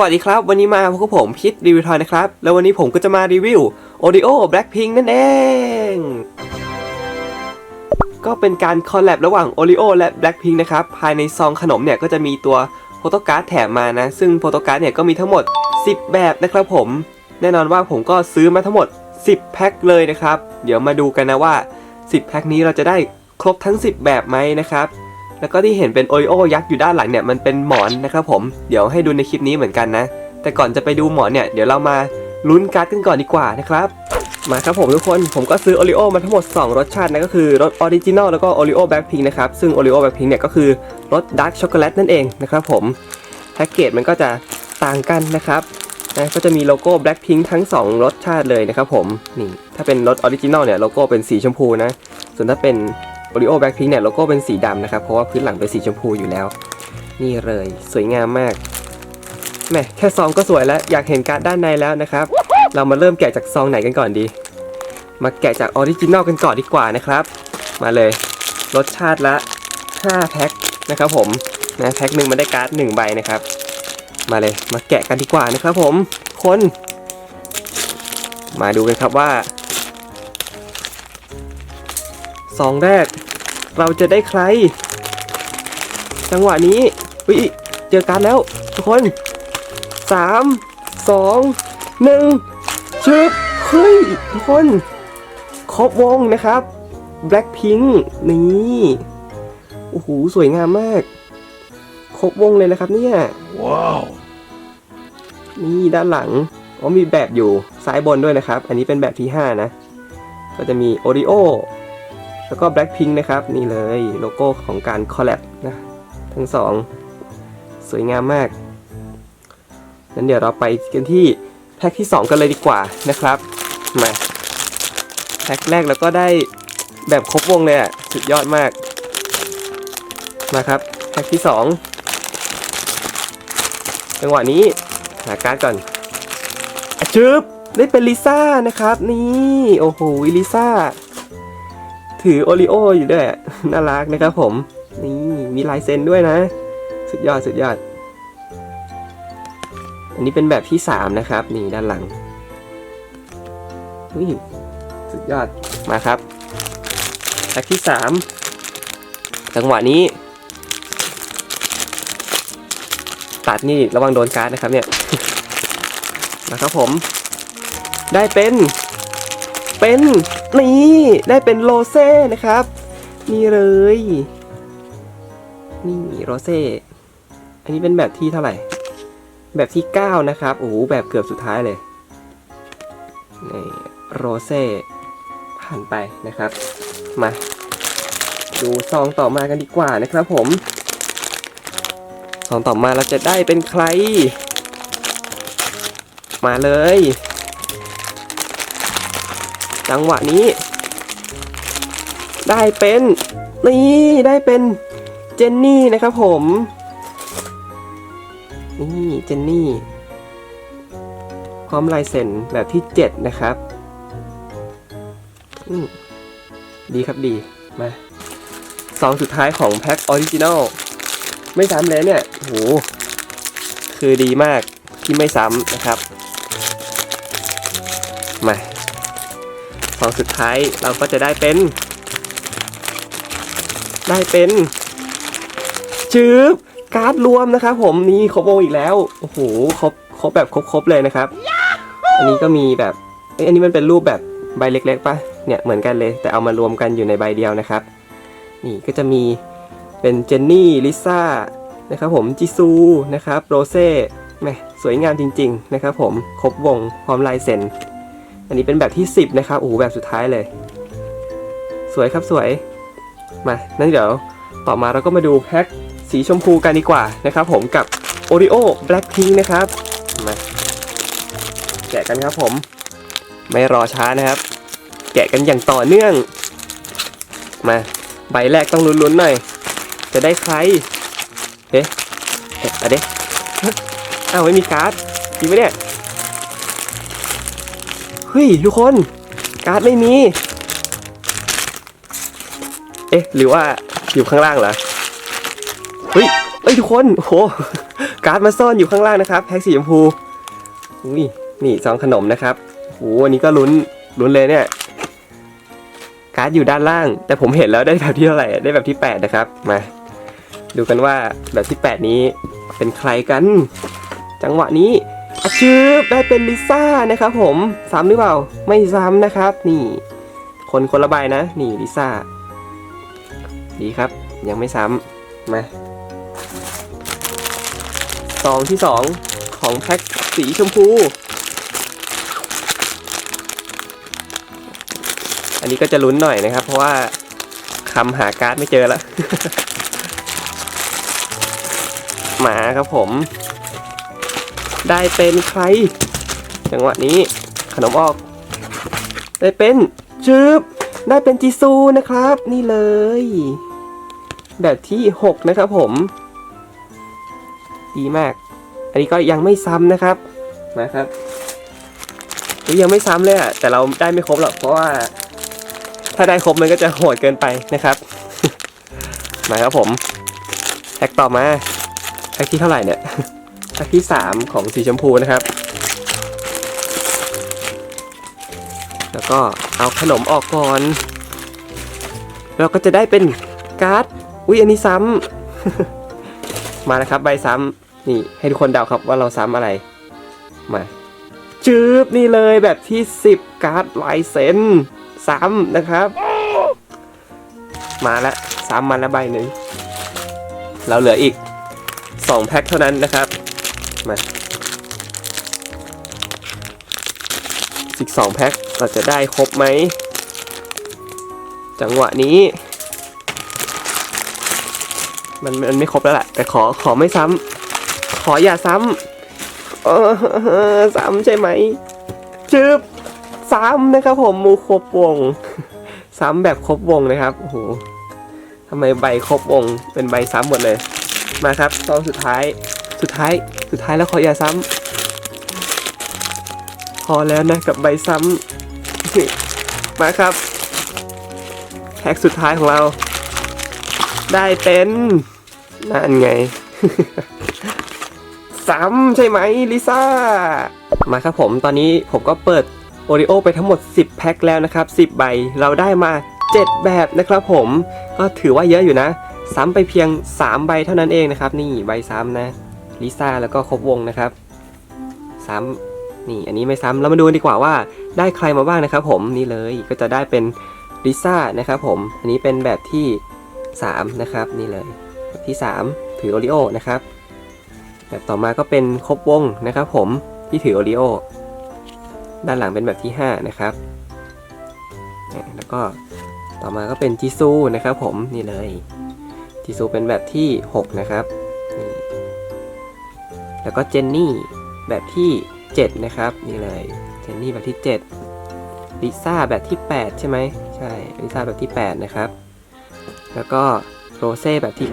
วัสดีครับ วันนี้มาพบกับผมพิษรีวิวทอยนะครับ แล้ววันนี้ผมก็จะมารีวิว Oreo Blackpink นั่นเอง ก็เป็นการคอลแลบระหว่าง Oreo และ Blackpink นะครับ ภายในซองขนมเนี่ยก็จะมีตัวโฟโต้การ์ดแถมมานะ ซึ่งโฟโต้การ์ดเนี่ยก็มีทั้งหมด 10 แบบนะครับผม แน่นอนว่าผมก็ซื้อมาทั้งหมด 10 แพ็คเลยนะครับ เดี๋ยวมาดูกันนะว่า 10 แพ็คนี้เราจะได้ครบทั้ง 10 แบบไหมนะครับ แล้วก็ที่เห็นเป็นโอริโอยักษ์อยู่ด้านหลังเนี่ยมันเป็นหมอนนะครับผมเดี๋ยวให้ดูในคลิปนี้เหมือนกันนะ แต่ก่อนจะไปดูหมอนเนี่ยเดี๋ยวเรามาลุ้นการ์ดกันก่อนดีกว่านะครับมาครับผมทุกคนผมก็ซื้อโอริโอมาทั้งหมด 2 รสชาตินะก็คือรสออริจินอลแล้วก็โอริโอแบล็คพิงนะครับซึ่งโอริโอแบล็คพิงเนี่ยก็คือรสดาร์กช็อกโกแลตนั่นเองนะครับผมแพ็กเกจมันก็จะต่างกันนะครับนะก็จะมีโลโก้ Blackpink ทั้ง 2 รสชาติเลยนะครับผมนี่ถ้าเป็นรสออริจินอลเนี่ยโลโก้เป็นสีชมพูนะ ส่วนถ้าเป็น Oreo Blackpink เนี่ยโลโก้เป็นสีดำนะครับ เพราะว่าพื้นหลังเป็นสีชมพูอยู่แล้ว นี่เลยสวยงามมากแม่แค่ซองก็สวยแล้ว อยากเห็นการ์ดด้านในแล้วนะครับ เรามาเริ่มแกะจากซองไหนกันก่อนดี มาแกะจากออริจินอลกันก่อนดีกว่านะครับ มาเลยรสชาติละ 5 แพ็คนะครับผมนะแพ็คหนึ่งมันได้การ์ดหนึ่งใบนะครับ มาเลยมาแกะกันดีกว่านะครับผมคน มาดูกันครับว่าซองแรก เราจะได้ใคร จังหวะนี้อุ้ยเจอการดแล้ว ทุกคนสามสองหนึ่งชึบเฮ้ยทุกคน ครบวงนะครับ Blackpink นี่โอ้โหสวยงามมาก ครบวงเลยนะครับเนี่ย Wow. นี่ด้านหลังอ๋อมีแบบอยู่ซ้ายบนด้วยนะครับ อันนี้เป็นแบบที่ 5 นะ ก็จะมี Oreo แล้วก็ Blackpink นะครับ นี่เลยโลโก้ของการคอลแลบนะ ทั้งสองสวยงามมากงั้นเดี๋ยวเราไปกันที่แพ็คที่ 2 กันเลยดีกว่านะครับ มาแพ็คแรกเราก็ได้แบบครบวงเลยอะ สุดยอดมาก มาครับแพ็คที่ 2 จังหวะนี้หาการ์ดก่อนอะชึบได้เป็นลิซ่านะครับ นี่ โอ้โหลิซ่า ถือโอริโออยู่ด้วย น่ารักนะครับผม นี่มีลายเซ็นด้วยนะ สุดยอดสุดยอด อันนี้เป็นแบบที่ 3 นะครับ นี่ด้านหลังนี่สุดยอดมาครับแบบที่ 3 จังหวะนี้ ตัดนี่ระวังโดนการ์ดนะครับเนี่ยนะครับผม ได้เป็น เป็น นี่ได้เป็นโรเซ่นะครับ นี่เลย นี่โรเซ่อันนี้เป็นแบบที่เท่าไหร่ แบบที่ 9 นะครับ โอ้โห แบบเกือบสุดท้ายเลยนี่โรเซ่ผ่านไปนะครับ มา ดูซองต่อมากันดีกว่านะครับผมซองต่อมาเราจะได้เป็นใคร มาเลย จังหวะนี้ ได้เป็นนี่ได้เป็นเจนนี่นะครับผมนี่เจนนี่พร้อมลายเซ็นแบบที่ 7 นะครับดีครับดี มาซองสุดท้ายของแพ็คออริจินอลไม่ซ้ำเลยเนี่ยโหคือดีมากที่ไม่ซ้ำนะครับ ซองสุดท้ายเราก็จะได้เป็น ได้เป็นจืบการ์ดรวมนะครับผมนี่ครบวงอีกแล้วโอ้โหครบครบแบบครบๆเลยนะครับ อันนี้ก็มีแบบเอ้ยอันนี้มันเป็นรูปแบบใบเล็กๆปะเนี่ยเหมือนกันเลยแต่เอามารวมกันอยู่ในใบเดียวนะครับ นี่ก็จะมีเป็นเจนนี่ลิซ่านะครับผมจิซูนะครับโรเซ่แหมสวยงามจริง ๆ นะครับผมครบวงพร้อมลายเซ็น อันนี้เป็นแบบที่ 10 นะครับโอ้โหแบบสุดท้ายเลย สวยครับสวย มานั่นเดี๋ยวต่อมาเราก็มาดูแพ็คสีชมพูกันดีกว่านะครับผมกับ Oreo Blackpink นะครับมาแกะกันครับผม ไม่รอช้านะครับ แกะกันอย่างต่อเนื่อง มาใบแรกต้องลุ้นๆหน่อย จะได้ใครเอ๊ะเอ๊ะอะเด็อ้าวไม่มีการ์ดจริงไหมเนี่ย ฮ้ยทุกคน การ์ดไม่มี เอ๊ะ หรือว่าอยู่ข้างล่างเหรอ เฮ้ยเฮ้ยทุกคนโอ้โห การ์ดมาซ่อนอยู่ข้างล่างนะครับแพ็กสีชมพูอุ้ยนี่ซองขนมนะครับโอ้อันนี้ก็ลุ้นลุ้นเลยเนี่ย การ์ดอยู่ด้านล่าง แต่ผมเห็นแล้วได้แบบที่เท่าไหร่ได้แบบที่ 8 นะครับ มา ดูกันว่าแบบที่ 8 นี้เป็นใครกัน จังหวะนี้ ชืบได้เป็นลิซ่านะครับผมซ้ำหรือเปล่า ไม่ซ้ำนะครับ นี่ คนคนละใบนะ นี่ลิซ่า ดีครับ ยังไม่ซ้ำมาซองที่2ของแพ็คสีชมพู อันนี้ก็จะลุ้นหน่อยนะครับ เพราะว่าคำหาการ์ดไม่เจอแล้ว หมาครับผม ได้เป็นใคร จังหวะนี้ขนมออก ได้เป็นชืบได้เป็นจิซูนะครับ นี่เลย แบบที่ 6 นะครับผม ดีมาก อันนี้ก็ยังไม่ซ้ำนะครับนะครับยังไม่ซ้ำเลยอะแต่เราได้ไม่ครบหรอกเพราะว่า ถ้าได้ครบมันก็จะโหดเกินไปนะครับมาครับผมแพ็กต่อมาแพ็กที่เท่าไหร่เนี่ย แพ็กที่ 3 ของสีชมพูนะครับ แล้วก็เอาขนมออกก่อน เราก็จะได้เป็นการ์ด อุ๊ยอันนี้ซ้ำ มาแล้วครับใบซ้ำนี่ให้ทุกคนเดาครับว่าเราซ้ำอะไร มาจืบนี่เลยแบบที่ 10 การ์ดลายเซ็นซ้ำนะครับ มาแล้วซ้ำมาแล้วใบหนึ่งเราเหลืออีก 2 แพ็คเท่านั้นนะครับ มาอีก2แพ็คเราจะได้ครบไหม จังหวะนี้ มันมันไม่ครบแล้วแหละแต่ขอขอไม่ซ้ำขออย่าซ้ำเออซ้ำใช่ไหมจืบซ้ำนะครับผมมูครบวง ซ้ำแบบครบวงนะครับโอ้โหทำไมใบครบวงเป็นใบซ้ำหมดเลย มาครับซองสุดท้าย สุดท้าย สุดท้ายแล้วขออย่าซ้ำพอแล้วนะกับใบซ้ำมาครับแพ็กสุดท้ายของเรา ได้เป็นนั่นไง ซ้ำใช่ไหมลิซ่า มาครับผมตอนนี้ผมก็เปิดโอริโอไปทั้งหมด 10 แพ็คแล้วนะครับ 10 ใบเราได้มา 7 แบบนะครับผมก็ถือว่าเยอะอยู่นะ ซ้ำไปเพียง 3 ใบเท่านั้นเองนะครับ นี่ใบซ้ำนะ ลิซ่าแล้วก็ครบวงนะครับซ้ำนี่อันนี้ไม่ซ้ำเรามาดูดีกว่าว่าได้ใครมาบ้างนะครับ ผมนี่เลยก็จะได้เป็นลิซ่านะครับผมอันนี้เป็นแบบที่3นะครับนี่เลยแบบที่ 3 ถือโอริโอนะครับแบบต่อมาก็เป็นครบวงนะครับผมที่ถือโอริโอด้านหลังเป็นแบบที่ 5 นะครับ แล้วก็ต่อมาก็เป็นจิซูนะครับผมนี่เลยจิซูเป็นแบบที่ 6 นะครับ แล้วก็เจนนี่แบบที่ 7 นะครับ นี่เลยเจนนี่แบบที่7ลิซ่าแบบที่ 8 ใช่ไหมใช่ลิซ่าแบบที่ 8 นะครับ แล้วก็โรเซ่แบบที่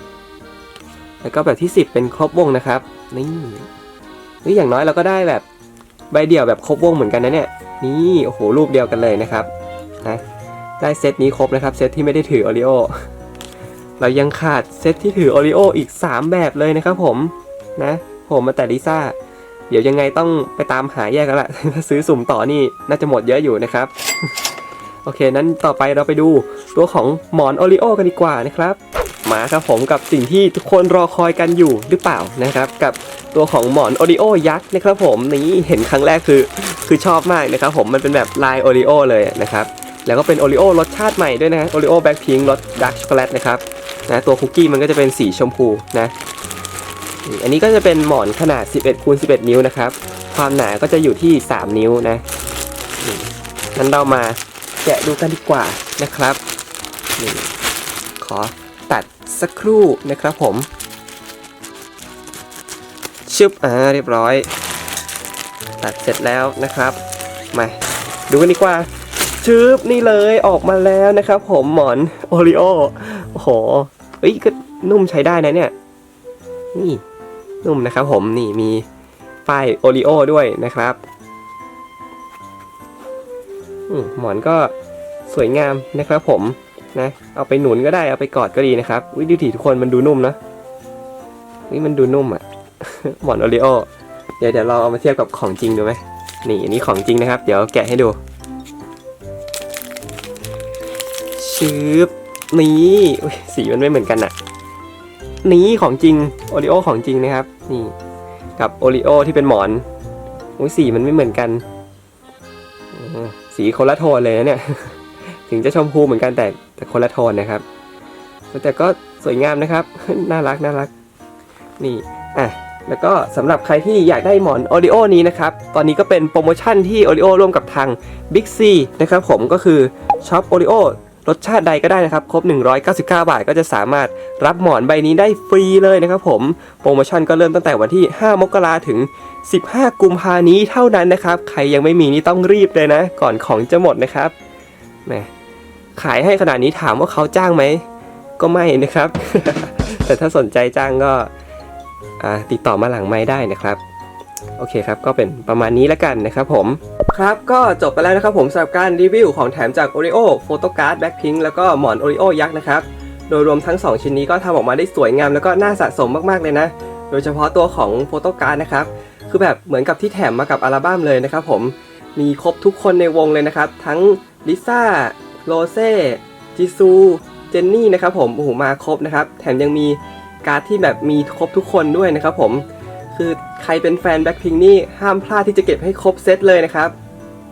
9 แล้วก็แบบที่ 10 เป็นครบวงนะครับ นี่เฮ้ยอย่างน้อยเราก็ได้แบบใบเดี่ยวแบบครบวงเหมือนกันนะเนี่ย นี่โอ้โหรูปเดียวกันเลยนะครับนะได้เซตนี้ครบนะครับเซตที่ไม่ได้ถือโอริโอเรายังขาดเซตที่ถือโอริโออีก 3 แบบเลยนะครับผม นะผมมาแต่ลิซ่า เดี๋ยวยังไงต้องไปตามหาแยกกันละถ้าซื้อสุ่มต่อนี่น่าจะหมดเยอะอยู่นะครับ โอเค นั้นต่อไปเราไปดูตัวของหมอนโอริโอกันดีกว่านะครับ มาครับผมกับสิ่งที่ทุกคนรอคอยกันอยู่หรือเปล่านะครับ กับตัวของหมอนโอริโอยักษ์นะครับผมนี่เห็นครั้งแรกคือคือชอบมากนะครับผมมันเป็นแบบลายโอริโอเลยนะครับแล้วก็เป็นโอริโอรสชาติใหม่ด้วยนะโอริโอแบล็คพิงค์รสดาร์กช็อกโกแลตนะครับนะตัวคุกกี้มันก็จะเป็นสีชมพูนะ อันนี้ก็จะเป็นหมอนขนาด 11คูณ11 นิ้วนะครับ ความหนาก็จะอยู่ที่ 3 นิ้วนะนี่งั้นเรามาแกะดูกันดีกว่านะครับนี่ขอตัดสักครู่นะครับผม ชึบอ่าเรียบร้อย ตัดเสร็จแล้วนะครับ มาดูกันดีกว่าชึบนี่เลยออกมาแล้วนะครับ ผมหมอนโอริโอโอ้โหเอ้ยก็นุ่มใช้ได้นะเนี่ยนี่ นุ่มนะครับผมนี่มีป้ายโอริโอด้วยนะครับหมอนก็สวยงามนะครับผมนะเอาไปหนุนก็ได้เอาไปกอดก็ดีนะครับวิดูถีทุกคนมันดูนุ่มนะวิมันดูนุ่มอะหมอนโอริโอเดี๋ยวเดี๋ยวเราเอามาเทียบกับของจริงดูไหมนี่อันนี้ของจริงนะครับ เดี๋ยวแกะให้ดูชืบนี่สีมันไม่เหมือนกันอะ นี่ของจริงโอริโอของจริงนะครับ นี่ กับโอริโอที่เป็นหมอนอุ้ยสีมันไม่เหมือนกันสีคนละโทนเลยนะเนี่ย ถึงจะชมพูเหมือนกันแต่แต่คนละโทนนะครับ แต่ก็สวยงามนะครับ น่ารักน่ารัก นี่อะแล้วก็สำหรับใครที่อยากได้หมอน Oreo นี้นะครับ ตอนนี้ก็เป็นโปรโมชั่นที่ Oreo ร่วมกับทาง Big C นะครับผมก็คือช็อป Oreo ร รสชาติใดก็ได้นะครับ ครบ 199 บาทก็จะสามารถรับหมอนใบนี้ได้ฟรีเลยนะครับผม โปรโมชั่นก็เริ่มตั้งแต่วันที่ 5 มกราถึง 15 กุมภานี้เท่านั้นนะครับ ใครยังไม่มีนี่ต้องรีบเลยนะ ก่อนของจะหมดนะครับแหมขายให้ขนาดนี้ถามว่าเขาจ้างไหม ก็ไม่นะครับ แต่ถ้าสนใจจ้างก็ติดต่อมาหลังไม้ได้นะครับ โอเคครับ ก็เป็นประมาณนี้แล้วกันนะครับผม ครับ ก็จบไปแล้วนะครับผมสำหรับการรีวิวของแถมจาก Oreo Photo Card Blackpink แล้วก็หมอน Oreo ยักษ์นะครับ โดยรวมทั้ง 2 ชิ้นนี้ก็ทำออกมาได้สวยงามแล้วก็น่าสะสมมากๆเลยนะ โดยเฉพาะตัวของ Photo Card นะครับ คือแบบเหมือนกับที่แถมมากับอัลบั้มเลยนะครับผม มีครบทุกคนในวงเลยนะครับ ทั้งลิซ่า โรเซ่ จิซู เจนนี่นะครับผม โอ้โห มาครบนะครับ แถมยังมีการ์ดที่แบบมีครบทุกคนด้วยนะครับผม คือใครเป็นแฟนแบ็คพิงนี่ห้ามพลาดที่จะเก็บให้ครบเซตเลยนะครับ